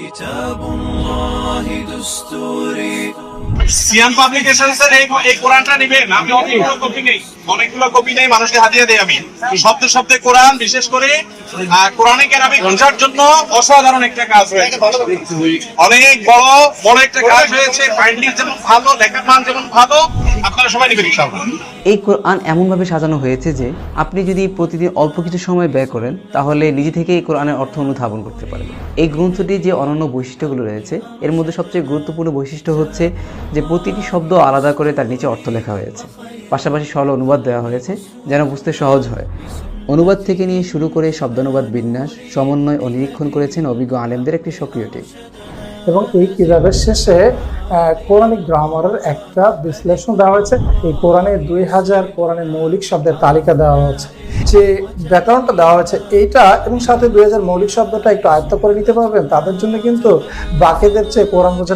كتاب الله دستوري সিয়াম publications এর এই এই কোরআনটা নেবেন আমি অনেকগুলো কপি নেই অনেকগুলো কপি নেই মানুষকে হাতিয়ে দেই আমি শব্দে শব্দে কোরআন বিশেষ করে আহ, কোরআনে কেরামে বোঝার জন্য অসাধারণ একটা কাজ হয়েছে অনেক বড় বড় একটা কাজ হয়েছে ফাইন্ডিং যেমন ভালো লেখার মান যেমন ভালো আপনারা সবাই নেবেন এই কোরআন এমনভাবে সাজানো হয়েছে যে আপনি যদি প্রতিদিন অল্প কিছু সময় ব্যয় করেন তাহলে নিজে থেকে এই কোরআনের অর্থ অনুধাবন করতে পারবেন। এই গ্রন্থটি যে অনন্য বৈশিষ্ট্যগুলো রয়েছে এর মধ্যে সবচেয়ে গুরুত্বপূর্ণ বৈশিষ্ট্য হচ্ছে যে প্রতিটি শব্দ আলাদা করে তার নিচে অর্থ লেখা হয়েছে। পাশাপাশি সরল অনুবাদ দেওয়া হয়েছে যেন বুঝতে সহজ হয়। অনুবাদ থেকে নিয়ে শুরু করে শব্দানুবাদ বিন্যাস সমন্বয় ও নিরীক্ষণ করেছেন অভিজ্ঞ আলেমদের একটি সক্রিয় টিম। এবং এই কিতাবের শেষে কোরআনিক গ্রামারের একটা বিশ্লেষণ দেওয়া হয়েছে। এই কোরআনে দুই হাজার কোরআনের মৌলিক শব্দের তালিকা দেওয়া হয়েছে। যে ব্যাকরণটা দেওয়া হয়েছে, এইটা এবং সাথে দুই হাজার মৌলিক শব্দটা একটু আয়ত্ত করে নিতে পারবেন। তাদের জন্য কিন্তু বাকিদের চেয়ে কোরআন বোঝাটা